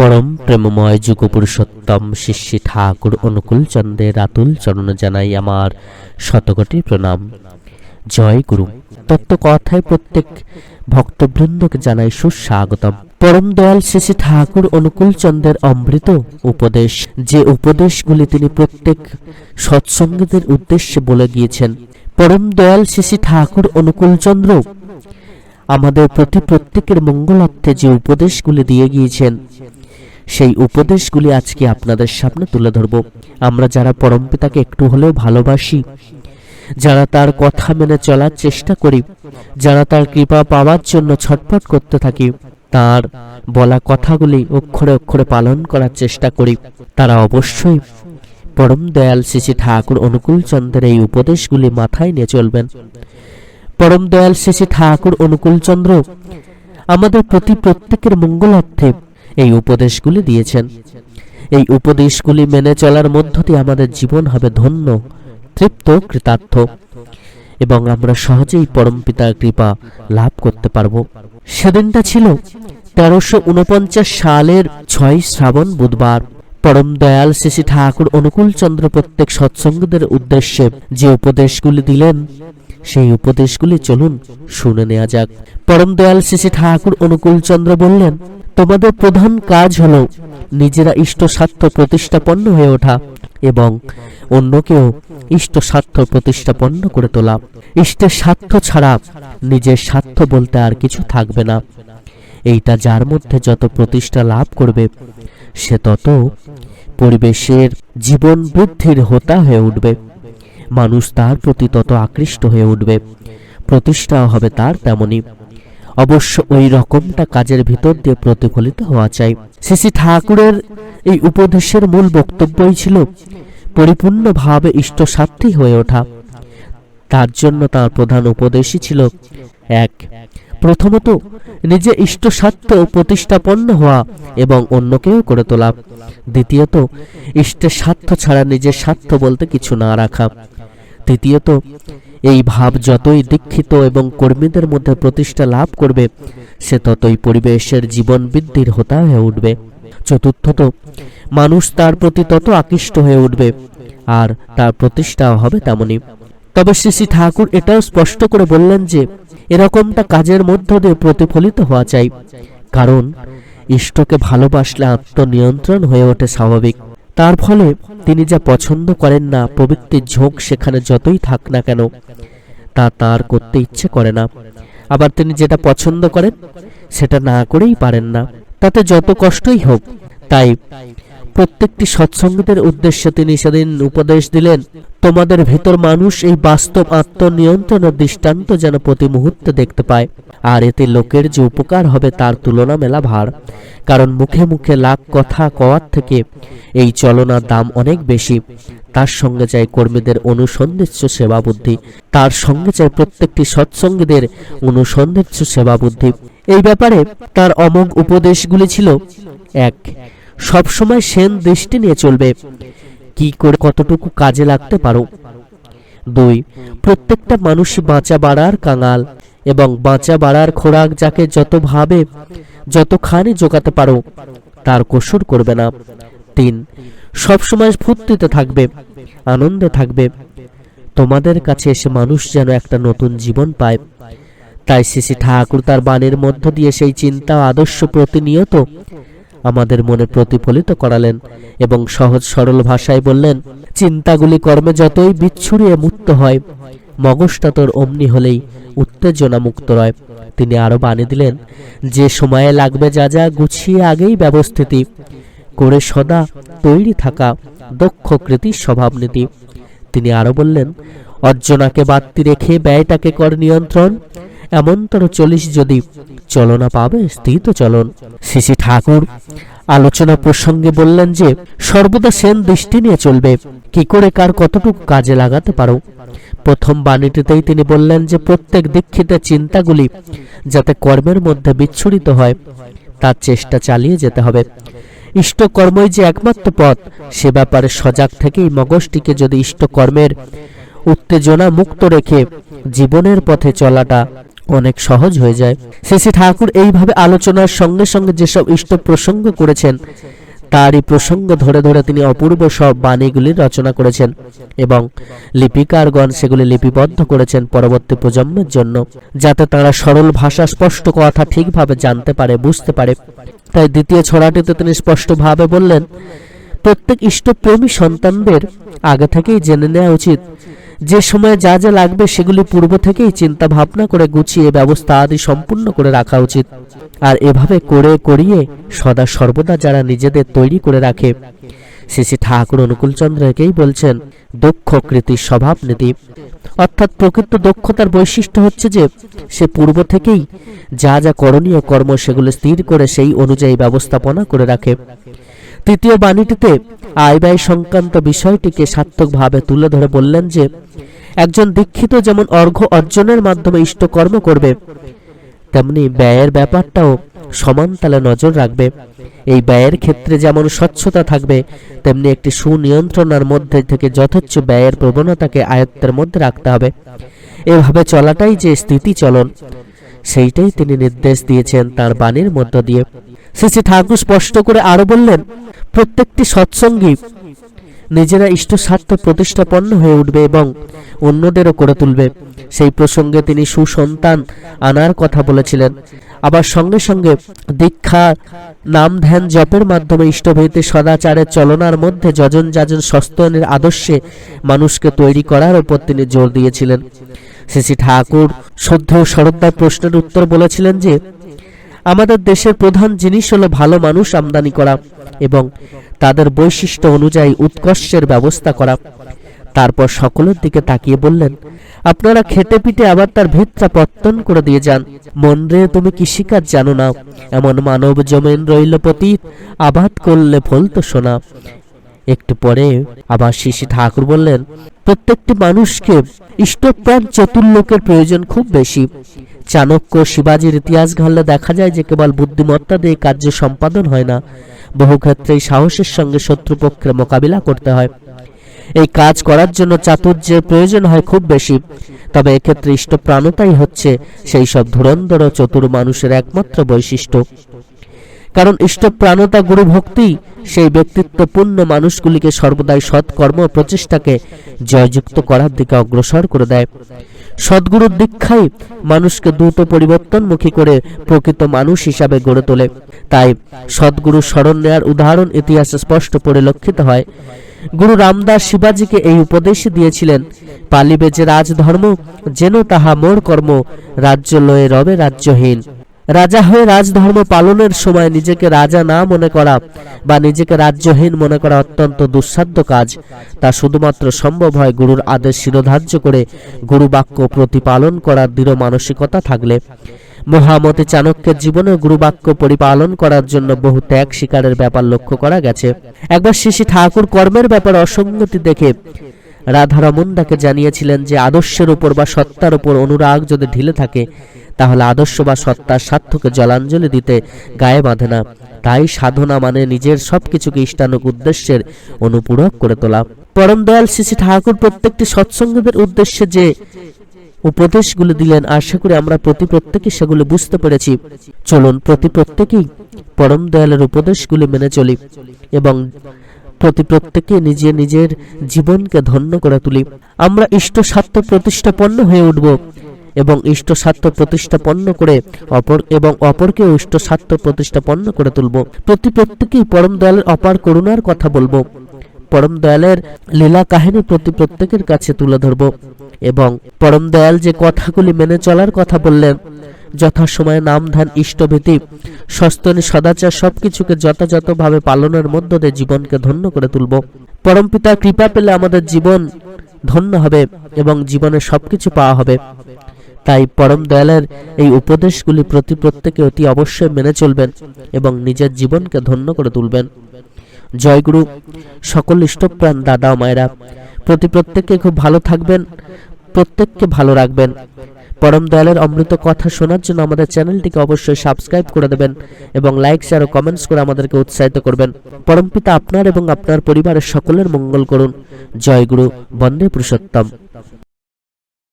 পরম প্রেমময় যুগ পুরুষোত্তম শিষ্যী ঠাকুর অনুকূল চন্দ্রের আতুল চরণে জানাই আমার শতকোটি প্রণাম। জয় গুরু। তত্ত্ব কথায় প্রত্যেক ভক্তবৃন্দকে জানাই সুস্বাগতম। পরম দয়াল শিশি ঠাকুর অনুকূল চন্দ্রের অমৃত উপদেশ। যে উপদেশগুলি তিনি প্রত্যেক সৎসঙ্গীদের উদ্দেশ্যে বলে গিয়েছেন, পরম দয়াল শিশি ঠাকুর অনুকূল চন্দ্র, আমাদের প্রতি প্রত্যেকের মঙ্গলার্থে যে উপদেশগুলি দিয়ে গিয়েছেন সেই উপদেশগুলি আজকে আপনাদের সামনে তুলে ধরব। আমরা যারা পরমপিতাকে একটু হলেও ভালোবাসি, যারা তার কথা মেনে চলার চেষ্টা করি, যারা তার কৃপা পাওয়ার জন্য ছটফট করতে থাকি, তার বলা কথাগুলি অক্ষরে অক্ষরে পালন করার চেষ্টা করি। তারা অবশ্যই পরম দয়াল শ্রী ঠাকুর অনুকূল চন্দ্রের এই উপদেশগুলি মাথায় নিয়ে চলবেন। পরম দয়াল শ্রী ঠাকুর অনুকূল চন্দ্র, আমাদের প্রতি প্রত্যেকের মঙ্গলার্থে এই উপদেশগুলি দিয়েছেন। এই উপদেশগুলি মেনে চলার মধ্য দিয়ে আমাদের জীবন হবে ধন্য, তৃপ্ত, কৃতার্থ এবং আমরা সহজেই পরম পিতার কৃপা লাভ করতে পারব। সেদিনটা ছিল তেরোশো উনপঞ্চাশ সালের ছয় শ্রাবণ বুধবার। পরম দয়াল শ্রী ঠাকুর অনুকূল চন্দ্র প্রত্যেক সৎসঙ্গদের উদ্দেশ্যে যে উপদেশগুলি দিলেন, সেই উপদেশগুলি চলুন শুনে নেওয়া যাক। পরম দয়াল শ্রী ঠাকুর অনুকূল চন্দ্র বললেন তোমাদের প্রধান কাজ হলো নিজেরা ইষ্ট স্বার্থ প্রতিষ্ঠাপন্ন হয়ে ওঠা এবং অন্যকেও ইষ্ট স্বার্থ প্রতিষ্ঠাপন্ন করে তোলা। ইষ্টের স্বার্থ ছাড়া নিজের স্বার্থ বলতে আর কিছু থাকবে না। এইটা যার মধ্যে যত প্রতিষ্ঠা লাভ করবে, সে তত পরিবেশের জীবন বৃদ্ধির হোতা হয়ে উঠবে। মানুষ তার প্রতি তত আকৃষ্ট হয়ে উঠবে। প্রতিষ্ঠা হবে তার তেমনি অবশ্য ওই রকমটা কাজের ভিতর দিয়ে প্রতিফলিত হওয়া চাই। শ্রী ঠাকুরের এই উপদেশের মূল বক্তব্যই ছিল, পরিপূর্ণভাবে ইষ্ট স্বার্থী হয়ে ওঠা। তার জন্য তার প্রধান উপদেশই ছিল, এক, প্রথমত নিজে ইষ্ট স্বার্থ প্রতিষ্ঠাপন্ন হওয়া এবং অন্যকেও করে তোলা। দ্বিতীয়ত, ইষ্টের স্বার্থ ছাড়া নিজের স্বার্থ বলতে কিছু না রাখা। তৃতীয়ত এই ভাব যতই দীক্ষিত এবং কর্মীদের মধ্যে প্রতিষ্ঠা লাভ করবে, সে ততই পরিবেশের জীবন বৃদ্ধির হোতা হয়ে উঠবে। চতুর্থত, মানুষ তার প্রতি তত আকৃষ্ট হয়ে উঠবে, আর তার প্রতিষ্ঠা হবে তেমনই তবে শ্রী শ্রী ঠাকুর এটাও স্পষ্ট করে বললেন যে, এরকমটা কাজের মধ্য দিয়ে প্রতিফলিত হওয়া চাই, কারণ ইষ্টকে ভালোবাসলে আত্মনিয়ন্ত্রণ হয়ে ওঠে স্বাভাবিক। তার ফলে তিনি যা পছন্দ করেন না প্রবৃত্তির ঝোঁক সেখানে যতই থাক না কেন, তা তার করতে ইচ্ছে করে না। আবার তিনি যেটা পছন্দ করেন, সেটা না করেই পারেন না। তাতে যত কষ্টই হোক, তাই প্রত্যেকটি সৎসঙ্গীদের উদ্দেশ্যে তিনি সেদিন উপদেশ দিলেন, তোমাদের ভেতর মানুষ এই বাস্তব আত্মনিয়ন্ত্রণের দৃষ্টান্ত যেন প্রতি মুহূর্তে দেখতে পায়, আর এতে লোকের যে উপকার হবে তার তুলনা মেলা ভার। কারণ মুখে মুখে লাখ কথা কওয়ার থেকে এই চলনার দাম অনেক বেশি। তার সঙ্গে চাই কর্মীদের অনুসন্ধিৎস সেবা বুদ্ধি তার সঙ্গে চাই প্রত্যেকটি সৎসঙ্গীদের অনুসন্ধিৎস সেবা বুদ্ধি এই ব্যাপারে তার অমোঘ উপদেশগুলি ছিল, এক সবসময় সেন দৃষ্টি নিয়ে চলবে। কি করে কতটুকু কাজে লাগতে পারো? দুই, প্রত্যেকটা মানুষই বাঁচা বাড়ার কাঙাল এবং বাঁচা বাড়ার খোরাক যাকে যত ভাবে, যতখানি জোগাতে পারো, তার কসুর করবে না। তিন, সবসময় ফুর্তিতে থাকবে, আনন্দে থাকবে। তোমাদের কাছে এসে মানুষ যেন একটা নতুন জীবন পায়। তাই শ্রী ঠাকুর তার বাণীর মধ্য দিয়ে সেই চিন্তা আদর্শ প্রতিনিয়ত আমাদের মনে প্রতিফলিত করালেন এবং সহজ সরল ভাষায় বললেন, চিন্তাগুলি কর্মে যতই বিচ্ছুরিয়ে মুক্ত হয়, মগজটা তোর অমনি হলেই উত্তেজনা মুক্ত রয়। তিনি আরও বাণী দিলেন, যে সময়ে লাগবে যা যা গুছিয়ে আগেই ব্যবস্থিতি, করে সদা তৈরি থাকা দক্ষ কৃতির স্বভাবনীতি। তিনি আরও বললেন, অর্জনাকে বাড়তি রেখে ব্যয়টাকে কর নিয়ন্ত্রণ এমনতর চলিস যদি। চলনা পাবে স্থিত চলন। শ্রী ঠাকুর আলোচনা প্রসঙ্গে বললেন যে, সর্বদা সেন দৃষ্টি নিয়ে চলবে। কি করে কার কতটুকু কাজে লাগাতে পারো? প্রথম বাণীটিতেই তিনি বললেন যে, প্রত্যেক দীক্ষিতের চিন্তাগুলি যাতে কর্মের মধ্যে বিচ্ছুরিত হয়, তার চেষ্টা চালিয়ে যেতে হবে। ইষ্টকর্মই যে একমাত্র পথ, সে ব্যাপারে সজাগ থেকেই মগজটিকে যদি ইষ্টকর্মের উত্তেজনা মুক্ত রেখে জীবনের পথে চলাটা অনেক সহজ হয়ে যায়। শ্রী ঠাকুর এইভাবে আলোচনার সঙ্গে সঙ্গে যেসব ইষ্ট প্রসঙ্গ করেছেন, তারই প্রসঙ্গ ধরে ধরে তিনি অপূর্ব সব বাণীগুলি রচনা করেছেন এবং লিপিকারগণ সেগুলি লিপিবদ্ধ করেছেন পরবর্তী প্রজন্মের জন্য, যাতে তারা সরল ভাষা স্পষ্ট কথা ঠিকভাবে জানতে পারে, বুঝতে পারে। তাই দ্বিতীয় ছড়াটিতে তিনি স্পষ্টভাবে বললেন, প্রত্যেক ইষ্টপ্রেমী সন্তানদের আগে থেকেই জেনে নেওয়া উচিত যে সময়ে যা যা লাগবে সেগুলি পূর্ব থেকেই চিন্তা ভাবনা করে গুছিয়ে, ব্যবস্থা আদি সম্পূর্ণ করে রাখা উচিত। আর এভাবে করে করিয়ে সদা সর্বদা যারা নিজেদের তৈরি করে রাখে। শ্রী ঠাকুর অনুকূলচন্দ্র একেই বলছেন দক্ষ কৃতি স্বভাব নীতি। অর্থাৎ প্রকৃত দক্ষতার বৈশিষ্ট্য হচ্ছে যে, সে পূর্ব থেকেই যা যা করণীয় কর্ম সেগুলো স্থির করে সেই অনুযায়ী ব্যবস্থাপনা করে রাখে। তৃতীয় বাণীটিতে আয় ব্যয় সংক্রান্ত বিষয়টিকে সার্থকভাবে তুলে ধরে বললেন যে, একজন দীক্ষিত যেমন অর্ঘ্য অর্জনের মাধ্যমে ইষ্টকর্ম করবে, তেমনি ব্যয়ের ব্যাপারটাও সমান তালে নজর রাখবে। এই ব্যয়ের ক্ষেত্রে যেমন স্বচ্ছতা থাকবে, তেমনি একটি সুনিয়ন্ত্রণার মধ্যে থেকে যথেচ্ছ ব্যয়ের প্রবণতাকে আয়ত্তের মধ্যে রাখতে হবে। এভাবে চলাটাই যে স্থিতি চলন সেইটাই তিনি নির্দেশ দিয়েছেন তার বাণীর মধ্য দিয়ে। শ্রী শ্রী ঠাকুর স্পষ্ট করে আরও বললেন প্রত্যেকটি সৎসঙ্গী নিজেরা ইষ্ট স্বার্থ প্রতিষ্ঠাপন্ন হয়ে উঠবে এবং অন্যদেরও করে তুলবে। সেই প্রসঙ্গে তিনি সুসন্তান আনার কথা বলেছিলেন। আবার সঙ্গে সঙ্গে দীক্ষা নাম ধ্যান জপের মাধ্যমে ইষ্টভীতে, সদাচারের চলনার মধ্যে যজন যাজন সস্তনের আদর্শে মানুষকে তৈরি করার উপর তিনি জোর দিয়েছিলেন। শ্রী ঠাকুর শ্রদ্ধ শরদ্দার প্রশ্নের উত্তর বলেছিলেন যে আমাদের দেশের প্রধান জিনিস হলো ভালো মানুষ আমদানি করা এবং তাদের বৈশিষ্ট্য অনুযায়ী উৎকর্ষের ব্যবস্থা করা। তারপর সকলের দিকে তাকিয়ে বললেন, আপনারা খেটে পিটে আবার তার ভিতটা পত্তন করে দিয়ে যান। মন রে তুমি কৃষিকাজ জানো না? এমন মানব জমেন রইল পতীত, আবাদ করলে ফল তো সোনা একটু পরে আবার শিশি ঠাকুর বললেন, প্রত্যেকটি মানুষকে ইষ্টপ্রাণ চতুর লোকের প্রয়োজন খুব বেশি। চাণক্য শিবাজির ইতিহাস ঘাললে দেখা যায় যে কেবল বুদ্ধিমত্তা দিয়ে কার্য সম্পাদন হয় না, বহু ক্ষেত্রেই সাহসের সঙ্গে শত্রুপক্ষের মোকাবিলা করতে হয়। এই কাজ করার জন্য চাতুর্যের প্রয়োজন হয় খুব বেশি। তবে এক্ষেত্রে ইষ্টপ্রাণতাই হচ্ছে, সেই সব ধুরন্ধর চতুর মানুষের একমাত্র বৈশিষ্ট্য। কারণ ইষ্টপ্রাণতা গুরু ভক্তি, সেই ব্যক্তিত্বপূর্ণ মানুষগুলিকে সর্বদাই সৎকর্ম প্রচেষ্টাকে জয়যুক্ত করার দিকে অগ্রসর করে দেয়। সদ্গুরুর দীক্ষাই মানুষকে দ্রুত পরিবর্তনমুখী করে প্রকৃত মানুষ হিসাবে গড়ে তোলে। তাই সদ্গুরু স্মরণ নেয়ার উদাহরণ ইতিহাসে স্পষ্ট পরিলক্ষিত হয়। গুরু রামদাস শিবাজিকে এই উপদেশ দিয়েছিলেন, পালিবে যে রাজধর্ম, যেন তাহা মোর কর্ম, রাজ্য লয়ে রবে রাজ্যহীন। রাজা হয়ে রাজধর্ম পালনের সময় নিজেকে রাজা না মনে করা বা নিজেকে রাজ্যহীন মনে করা অত্যন্ত দুঃসাধ্য কাজ। তা শুধুমাত্র সম্ভব হয় গুরুর আদেশ শিরোধার্য করে গুরু বাক্য প্রতিপালন করার দৃঢ় মানসিকতা থাকলে। মহামতি চাণক্যের জীবনে গুরুবাক্য পরিপালন করার জন্য বহু ত্যাগ শিকারের ব্যাপার লক্ষ্য করা গেছে। একবার শিশি ঠাকুর কর্মের ব্যাপারে অসঙ্গতি দেখে রাধারমন্দাকে জানিয়েছিলেন যে আদর্শের উপর বা সত্তার উপর অনুরাগ যদি ঢিলে থাকে তাহলে আদর্শ বা সত্তার স্বার্থকে জলাঞ্জলি দিতে গায়ে বাঁধে না। তাই সাধনা মানে নিজের সবকিছুকে ইষ্টানুক উদ্দেশ্যের অনুপূরক করে তোলা। পরম দয়াল শ্রী ঠাকুর প্রত্যেকটি সৎসঙ্গীদের উদ্দেশ্যে যে উপদেশগুলো দিলেন, আশা করি আমরা প্রতি প্রত্যেকে সেগুলো বুঝতে পেরেছি। চলুন প্রতি প্রত্যেকেই পরম দয়ালের উপদেশগুলি মেনে চলি এবং প্রতি প্রত্যেকে নিজে নিজের জীবনকে ধন্য করে তুলি। আমরা ইষ্ট স্বার্থ প্রতিষ্ঠাপন্ন হয়ে উঠব। এবং ইষ্ট স্বার্থ প্রতিষ্ঠাপন্ন করে অপর এবং অপরকে ইষ্ট স্বার্থ প্রতিষ্ঠাপন্ন করে তুলব। প্রতি প্রত্যেকেই পরম দয়ালের অপার করুণার কথা বলব। পরম দয়ালের লীলা কাহিনী প্রতি প্রত্যেকের কাছে তুলে ধরব এবং পরম দয়াল যে কথাগুলি মেনে চলার কথা বললেন, যথাসময়ে নাম ধ্যান, ইষ্টভীতি সস্তনী সদাচার সবকিছুকে যথাযথভাবে পালনের মধ্য দিয়ে জীবনকে ধন্য করে তুলব। পরম পিতার কৃপা পেলে আমাদের জীবন ধন্য হবে এবং জীবনে সবকিছু পাওয়া হবে। তাই পরম দয়ালের এই উপদেশগুলি প্রতি প্রত্যেকে অতি অবশ্যই মেনে চলবেন এবং নিজের জীবনকে ধন্য করে তুলবেন। জয়গুরু সকল ইষ্টপ্রাণ দাদা মায়েরা, প্রতি প্রত্যেককে খুব ভালো থাকবেন, প্রত্যেককে ভালো রাখবেন। পরম দয়ালের অমৃত কথা শোনার জন্য আমাদের চ্যানেলটিকে অবশ্যই সাবস্ক্রাইব করে দেবেন এবং লাইক, শেয়ার ও কমেন্টস করে আমাদেরকে উৎসাহিত করবেন। পরম পিতা আপনার এবং আপনার পরিবারের সকলের মঙ্গল করুন। জয় গুরু। বন্দে পুরুষোত্তম।